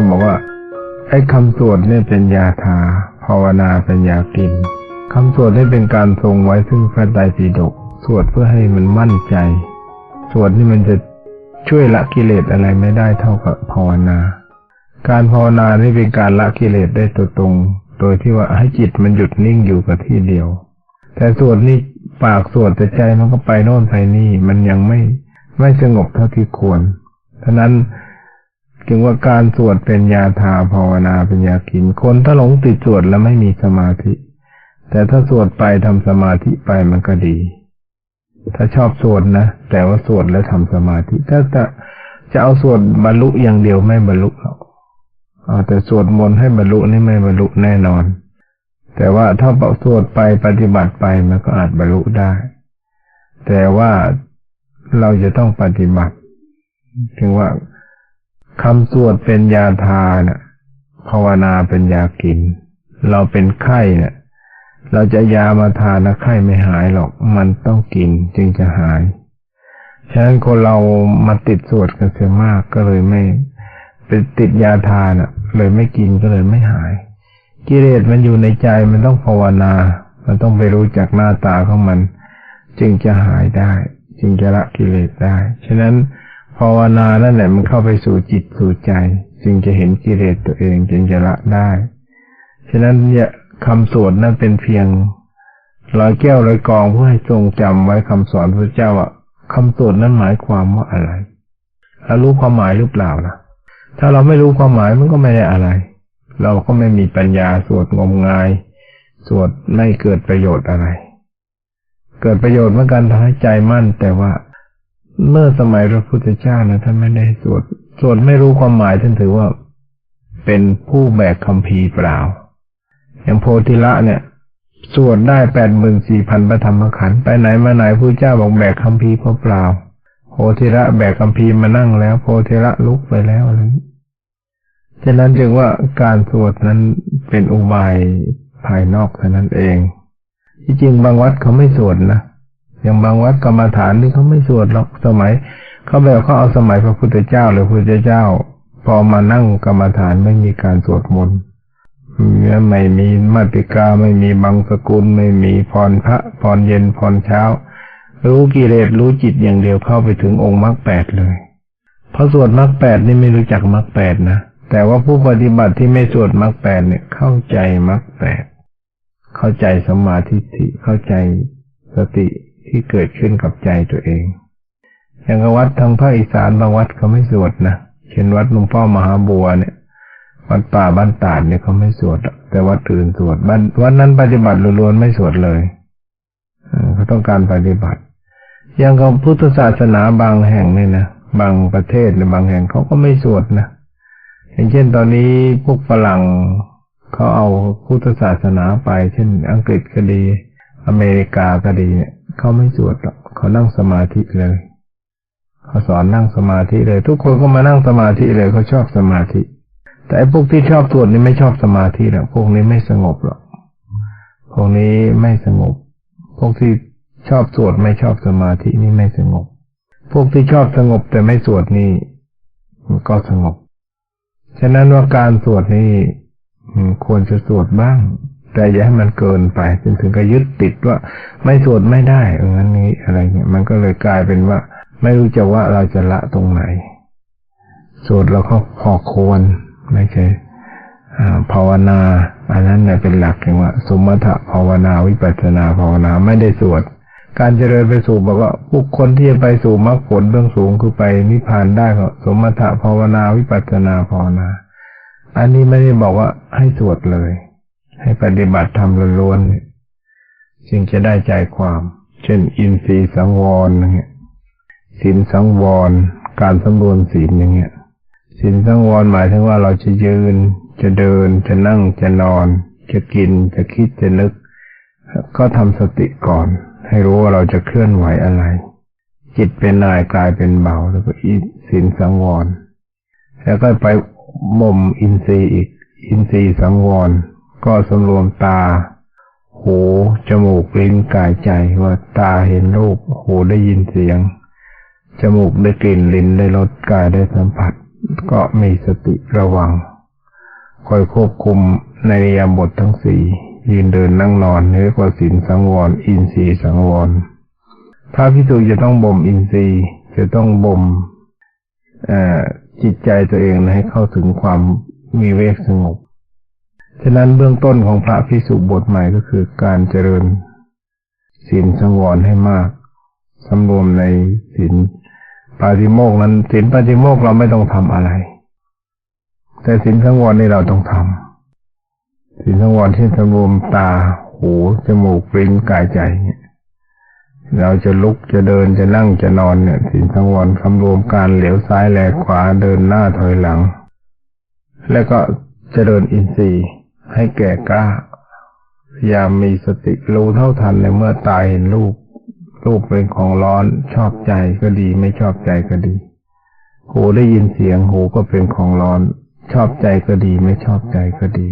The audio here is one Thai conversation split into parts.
ก็บอกว่าไอ้คำสวดเนี่ยเป็นยาทา ภาวนาเป็นยากินคำสวดนี่เป็นการทรงไว้ซึ่งพระไตรปิฎกสวดเพื่อให้มันมั่นใจ สวดนี่มันจะช่วยละกิเลสอะไรไม่ได้เท่ากับภาวนา การภาวนานี่เป็นการละกิเลสได้ตัวตรง โดยที่ว่าให้จิตมันหยุดนิ่งอยู่กับที่เดียว แต่สวดนี่ปากสวดแต่ใจมันก็ไปโน่นไปนี่ มันยังไม่ไม่สงบเท่าที่ควรฉะนั้น จึงว่าการสวดเป็นยาทาภาวนาเป็นยากิน คนถ้าหลงติดสวดแล้วไม่มีสมาธิ แต่ถ้าสวดไปทำสมาธิไปมันก็ดี ถ้าชอบสวดนะ แต่ว่าสวดแล้วทำสมาธิ ถ้าจะจะเอาสวดบรรลุอย่างเดียวไม่บรรลุหรอกเอาแต่สวดมนต์ให้บรรลุนี่ไม่บรรลุแน่นอน แต่ว่าถ้าสวดไปปฏิบัติไปมันก็อาจบรรลุได้ แต่ว่าเราจะต้องปฏิบัติ ถึงว่า คำสวดเป็นยาทานะ่ะภาวนาเป็นยากิน เราเป็นไข้เนะ่ย เราจะยามาทานนะไข้ไม่หายหรอก มันต้องกินจึงจะหาย ฉะนั้นคนเรามาติดสวดกันเสียมากก็เลยไม่เป็นติดยาทานอะ เลยไม่กินก็เลยไม่หาย กิเลสมันอยู่ในใจมันต้องภาวนา มันต้องไปรู้จักหน้าตาของมัน จึงจะหายได้ จึงจะละกิเลสได้ ฉะนั้น ภาวนานั่นแหละมันเข้าไปสู่จิตสู่ใจ จึงจะเห็นกิเลสตัวเองจึงจะละได้ ฉะนั้นเนี่ยคำสวดนั่นเป็นเพียงรอยแก้วรอยกองเพื่อให้ทรงจำไว้คำสอนพระเจ้าว่าคำสวดนั้นหมายความว่าอะไรเรารู้ความหมายหรือเปล่าล่ะถ้าเราไม่รู้ความหมายมันก็ไม่ได้อะไร เราก็ไม่มีปัญญาสวดงมงาย สวดไม่เกิดประโยชน์อะไร เกิดประโยชน์เมื่อการทำให้ใจมั่นแต่ว่า เมื่อสมัยพระพุทธเจ้านะท่านไม่ได้สวด สวดไม่รู้ความหมายท่านถือว่า เป็นผู้แบกคำพีเปล่า อย่างโพธิละเนี่ย สวดได้แปดหมื่นสี่พันพระธรรมขันธ์ไปไหนมาไหนพระเจ้าบอกแบกคำพีเปล่าโพธิละแบกคำพีมานั่งแล้ว โพธิละลุกไปแล้วอะไรฉะนั้นจึงว่าการสวดนั้นเป็นอุบายภายนอกเท่านั้นเอง ที่จริงบางวัดเขาไม่สวดนะ อย่างบางวัดกรรมฐานนี่เขาไม่สวดหรอกสมัยเขาแบบเขาเอาสมัยพระพุทธเจ้าหรือพระพุทธเจ้า พอมานั่งกรรมฐานไม่มีการสวดมนต์ไม่มีมาติกาไม่มีบังสกุล ไม่มีพรพระพรเย็นพรเช้า รู้กิเลสรู้จิตอย่างเดียวเข้าไปถึงองค์มรรคแปดเลยพอสวดมรรคแปดนี่ไม่รู้จักมรรคแปดนะแต่ว่าผู้ปฏิบัติที่ไม่สวดมรรคแปดเนี่ย เข้าใจมรรคแปดเข้าใจสมาธิเข้าใจสติ ที่เกิดขึ้นกับใจตัวเอง อย่างวัดทางภาคอีสานบางวัดเขาไม่สวดนะ เช่นวัดหลวงพ่อมหาบัวเนี่ย วัดป่าบ้านตาดเนี่ยเขาไม่สวด แต่วัดอื่นสวดบ้านวัดนั้นปฏิบัติล้วนๆไม่สวดเลยเขาต้องการปฏิบัติ อย่างกับพุทธศาสนาบางแห่งเนี่ยนะ บางประเทศหรือบางแห่งเขาก็ไม่สวดนะอย่างเช่นตอนนี้พวกฝรั่งเขาเอาพุทธศาสนาไป เช่น อังกฤษก็ดี อเมริกาก็ดีเนี่ย เขาไม่สวดหรอกเขานั่งสมาธิเลยเขาสอนนั่งสมาธิเลย ทุกคนก็มานั่งสมาธิเลยเขาชอบสมาธิ แต่พวกที่ชอบสวดนี่ไม่ชอบสมาธิหรอกพวกนี้ไม่สงบหรอกพวกนี้ไม่สงบ พวกที่ชอบสวดไม่ชอบสมาธินี่ไม่สงบ พวกที่ชอบสงบแต่ไม่สวดนี่ก็สงบ ฉะนั้นว่าการสวดนี่ควรจะสวดบ้าง แต่อย่าให้มันเกินไปจนถึงกับยึดติดว่า ไม่สวดไม่ได้เอองั้นนี้อะไรเงี้ยมันก็เลยกลายเป็นว่า ไม่รู้จะว่าเราจะละตรงไหนสวดเราก็พอควรไม่ใช่ภาวนา อันนั้นเนี่ยเป็นหลักอย่างว่า สมถะภาวนาวิปัสสนาภาวนาไม่ได้สวด การเจริญไปสู่บอกว่าบุคคลที่จะไปสู่มรรคผลเบื้องสูงคือไปนิพพานได้ก็สมถะภาวนาวิปัสสนาภาวนา อันนี้ไม่ได้บอกว่าให้สวดเลย ให้ปฏิบัติธรรมล้วนๆจึงจะได้ใจความ เช่น อินทรีย์สังวรอย่างเงี้ยศีลสังวร การสำรวมศีลอย่างเงี้ยศีลสังวรหมายถึงว่าเราจะยืน จะเดิน จะนั่งจะนอน จะกิน จะคิดจะนึก ก็ทำสติก่อน ให้รู้ว่าเราจะเคลื่อนไหวอะไร จิตเป็นนายกลายเป็นเบาแล้วก็ศีลสังวร แล้วก็ไปบ่มอินทรีย์อีก อินทรีย์สังวร ก็สำรวมตา หู จมูก ลิ้น กายใจ ว่าตาเห็นรูป หูได้ยินเสียง จมูกได้กลิ่น ลิ้นได้รส กายได้สัมผัส ก็มีสติระวัง คอยควบคุมในนิยามบททั้งสี่ยืนเดินนั่งนอนเนื้อกว่าศีลสังวร อินทรีย์สังวร พระพิสุจะต้องบ่มอินทรีย์ จะต้องบ่มจิตใจตัวเองให้เข้าถึงความมีเวกสงบ ฉะนั้นเบื้องต้นของพระพิสุบทใหม่ก็คือการเจริญศีลสังวรให้มากสำรวมในศีลปาติโมกนั้นศีลปาติโมกเราไม่ต้องทำอะไร แต่ศีลสังวรนี่เราต้องทำศีลสังวรที่สำรวมตา หูจมูกลิ้นกายใจเนี่ยเราจะลุกจะเดินจะนั่งจะนอนเนี่ยศีลสังวรคำรวมการเหลียวซ้ายแลขวาเดินหน้าถอยหลัง แล้วก็เจริญอินทรีย์ ให้แก่กล้า พยายามมีสติรู้เท่าทันในเมื่อตายเห็นรูป รูปเป็นของร้อนชอบใจก็ดี ไม่ชอบใจก็ดี หูได้ยินเสียงหูก็เป็นของร้อน ชอบใจก็ดี ไม่ชอบใจก็ดี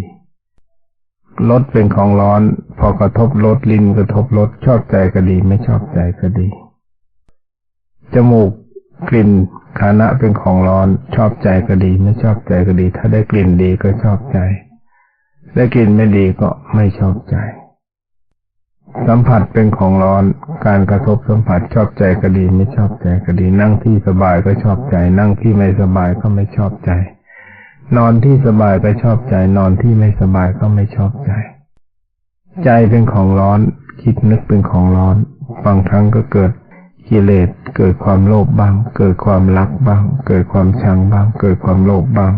รสเป็นของร้อน พอกระทบรสลิ้นกระทบรสชอบใจก็ดี ไม่ชอบใจก็ดี จมูกกลิ่นคานะเป็นของร้อน ชอบใจก็ดี ไม่ชอบใจก็ดี ถ้าได้กลิ่นดีก็ชอบใจ ได้กลิ่นไม่ดีก็ไม่ชอบใจ สัมผัสเป็นของร้อน การกระทบสัมผัสชอบใจก็ดีไม่ชอบใจก็ดี นั่งที่สบายก็ชอบใจ นั่งที่ไม่สบายก็ไม่ชอบใจ นอนที่สบายก็ชอบใจ นอนที่ไม่สบายก็ไม่ชอบใจ ใจเป็นของร้อน คิดนึกเป็นของร้อน บางครั้งก็เกิดกิเลสเกิดความโลภบ้าง เกิดความรักบ้าง เกิดความชังบ้าง เกิดความโลภบ้าง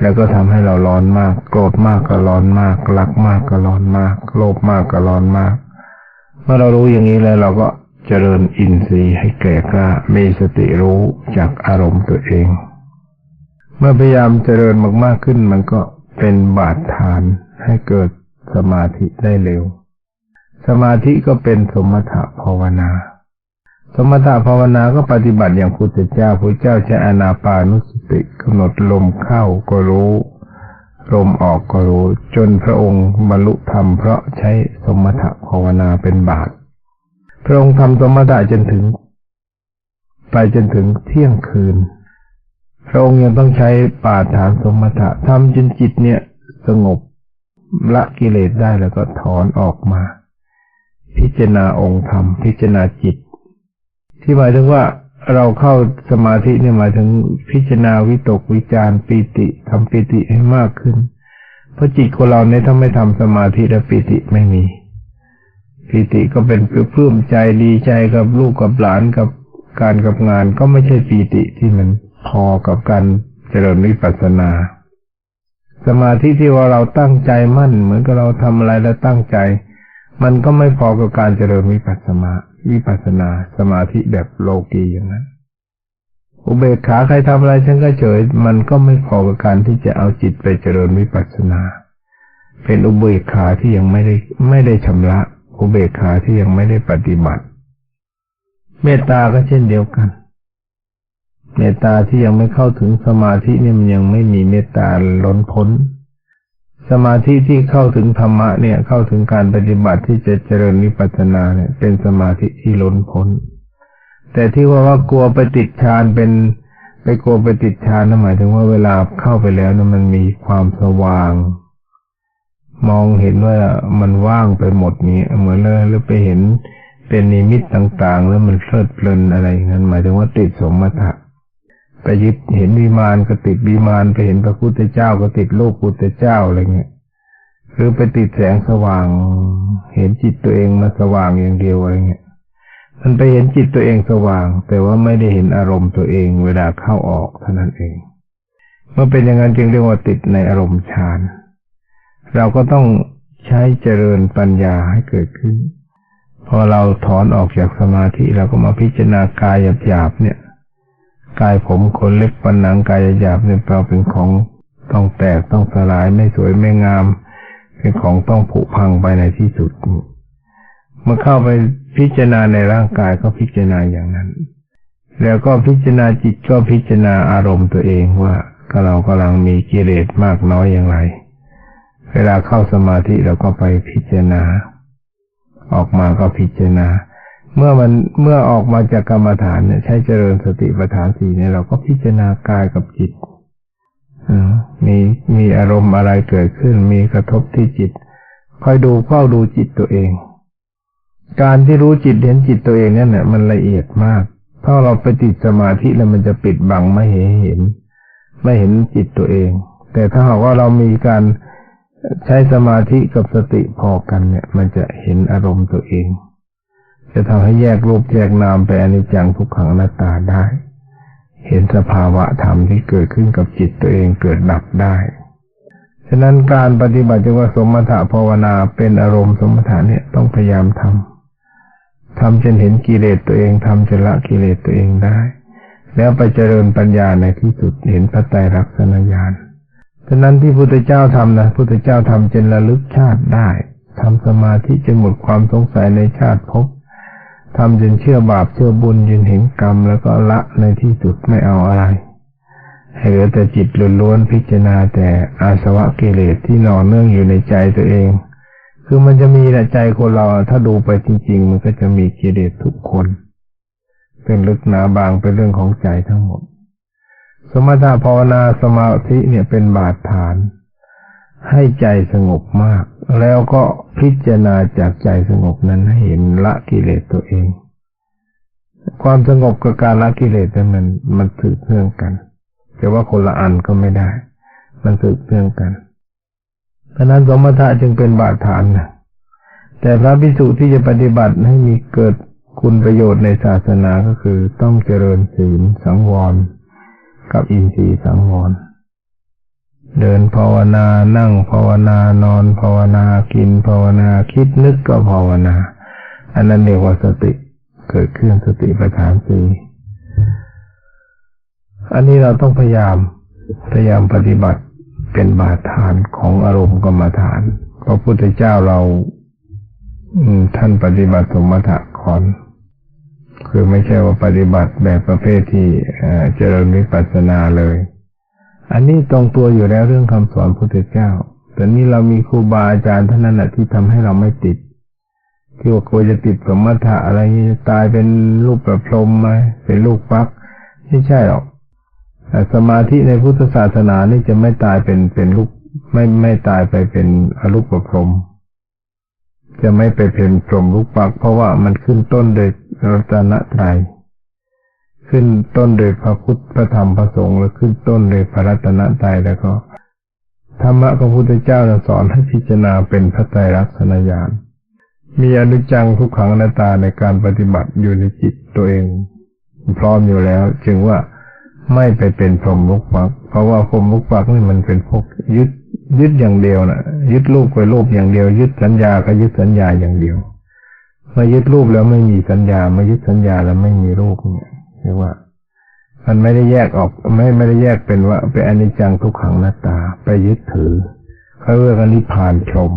แล้วก็ทำให้เราร้อนมาก โกรธมากก็ร้อนมาก รักมากก็ร้อนมาก โลภมากก็ร้อนมาก เมื่อเรารู้อย่างนี้แล้วเราก็เจริญอินทรีย์ให้แก่กล้ามีสติรู้จากอารมณ์ตัวเอง เมื่อพยายามเจริญมากๆขึ้นมันก็เป็นบาดฐานให้เกิดสมาธิได้เร็ว สมาธิก็เป็นสมถะภาวนา สมถะภาวนาก็ปฏิบัติอย่างพุทธเจ้าพุทธเจ้าใช้อนาปานุสติกำหนดลมเข้าก็รู้ ลมออกก็รู้ จนพระองค์บรรลุธรรมเพราะใช้สมถะภาวนาเป็นบาตพระองค์ทำสมถะจนถึง ไปจนถึงเที่ยงคืน พระองค์ยังต้องใช้ปาฐานสมถะทำจนจิตเนี่ยสงบละกิเลสได้แล้วก็ถอนออกมา พิจารณาองค์ธรรม พิจารณาจิต ที่หมายถึงว่าเราเข้าสมาธิเนี่ยหมายถึงพิจารณาวิตกวิจารปีติทำปีติให้มากขึ้น เพราะจิตของเราเนี่ยถ้าไม่ทำสมาธิแล้วปีติไม่มีปีติก็เป็นเพื่มใจดีใจกับลูกกับหลานกับการกับงานก็ไม่ใช่ปีติที่มันพอกับการเจริญวิปัสสนา สมาธิที่ว่าเราตั้งใจมั่น เหมือนกับเราทำอะไรแล้วตั้งใจ มันก็ไม่พอกับการเจริญวิปัสสนา วิปัสสนาสมาธิแบบโลกีอย่างนั้น อุเบกขาใครทำอะไรฉันก็เฉย มันก็ไม่พอกับการที่จะเอาจิตไปเจริญวิปัสสนา เป็นอุเบกขาที่ยังไม่ได้ไม่ได้ชำระ อุเบกขาที่ยังไม่ได้ปฏิบัติ เมตตาก็เช่นเดียวกันเมตตาที่ยังไม่เข้าถึงสมาธินี่มันยังไม่มีเมตตาล้นพ้น สมาธิที่เข้าถึงธรรมะเนี่ยเข้าถึงการปฏิบัติที่จะเจริญวิปัสสนาเนี่ยเป็นสมาธิที่ล้นพ้น แต่ที่ว่าว่ากลัวไปติดฌานเป็นไปกลัวไปติดฌานนั่นหมายถึงว่าเวลาเข้าไปแล้วนะมันมีความสว่าง มองเห็นว่ามันว่างไปหมดนี้เหมือนเลยหรือไปเห็นเป็นนิมิตต่างๆ แล้วมันเพลิดเพลินอะไรอย่างนั้นหมายถึงว่าติดสมถะ ไปยึดเห็นวิมานก็ติดวิมานไปเห็นพระพุทธเจ้าก็ติดโลกพุทธเจ้าอะไรเงี้ยหรือไปติดแสงสว่าง เห็นจิตตัวเองมาสว่างอย่างเดียวอะไรเงี้ยมันไปเห็นจิตตัวเองสว่าง แต่ว่าไม่ได้เห็นอารมณ์ตัวเองเวลาเข้าออกเท่านั้นเอง เมื่อเป็นอย่างนั้นจึงเรียกว่าติดในอารมณ์ฌานเราก็ต้องใช้เจริญปัญญาให้เกิดขึ้น พอเราถอนออกจากสมาธิเราก็มาพิจารณากายหยาบๆเนี่ย กายผมขนเล็บปันหนังกายหยาบเนี่ยเราเป็นของต้องแตกต้องสลายไม่สวยไม่งาม เป็นของต้องผุพังไปในที่สุดเมื่อเข้าไปพิจารณาในร่างกายก็พิจารณาอย่างนั้น แล้วก็พิจารณาจิตก็พิจารณาอารมณ์ตัวเองว่าเรากำลังมีกิเลสมากน้อยอย่างไร เวลาเข้าสมาธิเราก็ไปพิจารณา ออกมาก็พิจารณา เมื่อมันเมื่อออกมาจากกรรมฐานเนี่ย ใช้เจริญสติปัฏฐานสี่เนี่ยเราก็พิจารณากายกับจิตอ่ามีมีอารมณ์อะไรเกิดขึ้น มีกระทบที่จิตคอยดูเฝ้าดูจิตตัวเอง การที่รู้จิตเห็นจิตตัวเองเนี่ยเนี่ยมันละเอียดมาก ถ้าเราไปติดสมาธิแล้วมันจะปิดบังไม่เห็นเห็น ไม่เห็นจิตตัวเอง แต่ถ้าหากว่าเรามีการใช้สมาธิกับสติพอกันเนี่ย มันจะเห็นอารมณ์ตัวเอง จะทำให้แยกรูปแยกนามไปอนิจจังทุกขังอนัตตาได้ เห็นสภาวะธรรมที่เกิดขึ้นกับจิตตัวเองเกิดดับได้ฉะนั้นการปฏิบัติจงว่าสมถะภาวนาเป็นอารมณ์สมถะเนี่ยต้องพยายามทำทำจนเห็นกิเลสตัวเองทำจนละกิเลสตัวเองได้ แล้วไปเจริญปัญญาในที่สุดเห็นพระไตรลักษณญาณฉะนั้นที่พุทธเจ้าทำนะพุทธเจ้าทำจนระลึกชาติได้ทำสมาธิจนหมดความสงสัยในชาติภพ ทำจนเชื่อบาปเชื่อบุญจนเห็นกรรมแล้วก็ละในที่สุดไม่เอาอะไรห้เหลือแต่จิตล้วนๆพิจารณาแต่อาสวะกิเลสที่หน่อเนื่องอยู่ในใจตัวเอง คือมันจะมีแหละใจคนเราถ้าดูไปจริง ๆ มันก็จะมีกิเลสทุกคน เป็นลึกหนาบางเป็นเรื่องของใจทั้งหมด สมถะภาวนาสมาธิเนี่ยเป็นบาดฐาน ให้ใจสงบมาก แล้วก็พิจารณาจากใจสงบนั้นให้เห็นละกิเลสตัวเอง ความสงบกับการละกิเลสมันมันสืบเนื่องกันจะว่าคนละอันก็ไม่ได้ มันสืบเนื่องกันดังนั้นสมถะจึงเป็นบาดฐานนะแต่พระภิกษุที่จะปฏิบัติให้มีเกิดคุณประโยชน์ในศาสนาก็คือต้องเจริญศีลสังวร กับอินทรีย์สังวร เดินภาวนา นั่งภาวนานอนภาวนากินภาวนาคิดนึกก็ภาวนา อันนั้นเรียกว่าสติเกิดขึ้นสติปัฏฐานสี่อันนี้เราต้องพยายามพยายามปฏิบัติเป็นบาฐานของอารมณ์กรรมฐานพระพุทธเจ้าเราท่านปฏิบัติสมถะก่อน คือไม่ใช่ว่าปฏิบัติแบบประเภทที่เจริญวิปัสสนาเลย อันนี้ตรงตัวอยู่แล้วเรื่องคำสอนพุทธเจ้า แต่นี้เรามีครูบาอาจารย์ท่านนั้นแหละที่ทำให้เราไม่ติดที่ว่ากลัวจะติดสมถะอะไรตายเป็นลูกประพรมไหมเป็นลูกฟักไม่ใช่หรอกสมาธิในพุทธศาสนานี่จะไม่ตายเป็นเป็นลูกไม่ไม่ตายไปเป็นอรูปพรหมจะไม่ไปเป็นพรหมลูกปัก เพราะว่ามันขึ้นต้นโดยรัตนตรัย ขึ้นต้นโดยพระพุทธพระธรรมพระสงฆ์แล้วขึ้นต้นโดยพระรัตนตรัยแล้วก็ธรรมะของพุทธเจ้าสอนให้พิจารณาเป็นพระไตรลักษณญาณมีอนิจจังทุกขังอนัตตาในการปฏิบัติอยู่ในจิตตัวเอง พร้อมอยู่แล้ว จึงว่าไม่ไปเป็นพรหมลุกฟัก เพราะว่าพรหมลุกฟักนี่มันเป็นพวกยึดยึดอย่างเดียวนะยึดรูปไปรูปอย่างเดียว ยึดสัญญาก็ยึดสัญญาอย่างเดียวเมื่อยึดรูปแล้วไม่มีสัญญามายึดสัญญาแล้วไม่มีรูปเนี่ย รียกว่า มันไม่ได้แยกออก ไม่ไม่ได้แยกเป็นว่าเป็นอนิจจังทุกขังหน้าตา ไปยึดถือเขาเรียกว่านิพานชม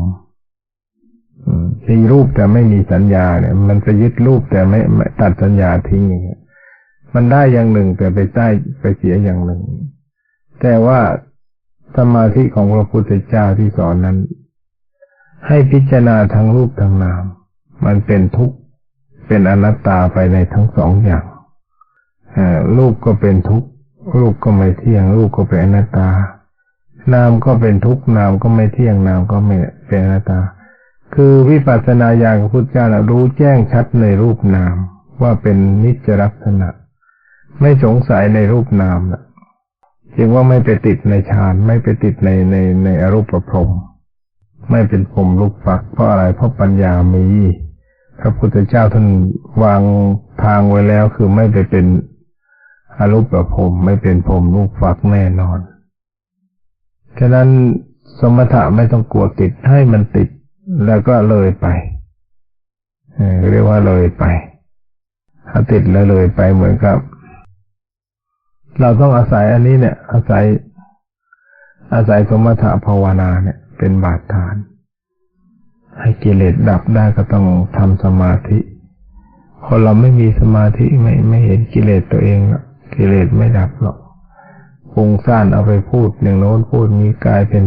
มีรูปแต่ไม่มีสัญญาเนี่ย มันจะยึดรูปแต่ไม่ตัดสัญญาทิ้งอย่างเงี้ยมันได้อย่างหนึ่งแต่ไปได้ไปเสียอย่างหนึ่ง แต่ว่าสมาธิของพระพุทธเจ้าที่สอนนั้น ให้พิจารณาทั้งรูปทั้งนาม มันเป็นทุกข์เป็นอนัตตาไปในทั้งสองอย่าง รูปก็เป็นทุกข์รูปก็ไม่เที่ยง รูปก็เป็นอนัตตา นามก็เป็นทุกข์นามก็ไม่เที่ยงนามก็ไม่เป็นอนัตตา คือวิปัสสนาญาณของพุทธเจ้ารู้แจ้งชัดในรูปนาม ว่าเป็นนิจลักษณะ ไม่สงสัยในรูปนามนะจึงว่าไม่ไปติดในฌานไม่ไปติดในในในอรูปพรมไม่เป็นพรมลูกฟัก เพราะอะไรเพราะปัญญามีพระพุทธเจ้าท่านวางทางไว้แล้วคือไม่ไปเป็น อรูปพรมไม่เป็นพรมลูกฟักแน่นอน ฉะนั้นสมถะไม่ต้องกลัวติดให้มันติดแล้วก็เลยไปเรียกว่าเลยไป ถ้าติดแล้วเลยไปเหมือนกับ เราต้องอาศัยอันนี้เนี่ย อาศัย อาศัยสมถะภาวนาเนี่ย เป็นบาดฐาน ให้กิเลสดับได้ก็ต้องทำสมาธิคนเราไม่มีสมาธิไม่ไม่เห็นกิเลสตัวเองหรอ กิเลสไม่ดับหรอกฟุ้งซ่านเอาไปพูดอย่างโน้นพูดนี้กลายเป็น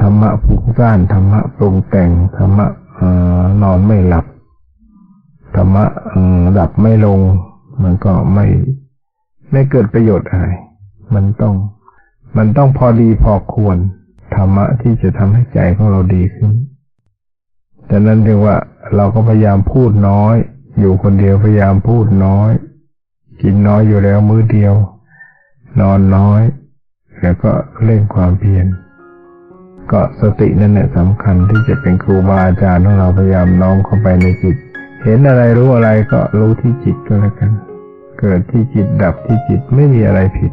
ธรรมะฟุ้งซ่านธรรมะปรุงแต่งธรรมะนอนไม่หลับธรรมะดับไม่ลง มันก็ไม่ไม่เกิดประโยชน์อะไร มันต้อง มันต้องพอดีพอควร ธรรมะที่จะทำให้ใจของเราดีขึ้นดังนั้นจึงว่าเราก็พยายามพูดน้อย อยู่คนเดียวพยายามพูดน้อย กินน้อยอยู่แล้วมื้อเดียว นอนน้อย แล้วก็เร่งความเพียรก็สตินั่นแหละสำคัญที่จะเป็นครูบาอาจารย์ของเราพยายามน้อมเข้าไปในจิต เห็นอะไรรู้อะไรก็รู้ที่จิตก็แล้วกัน เกิดที่จิตดับที่จิตไม่มีอะไรผิด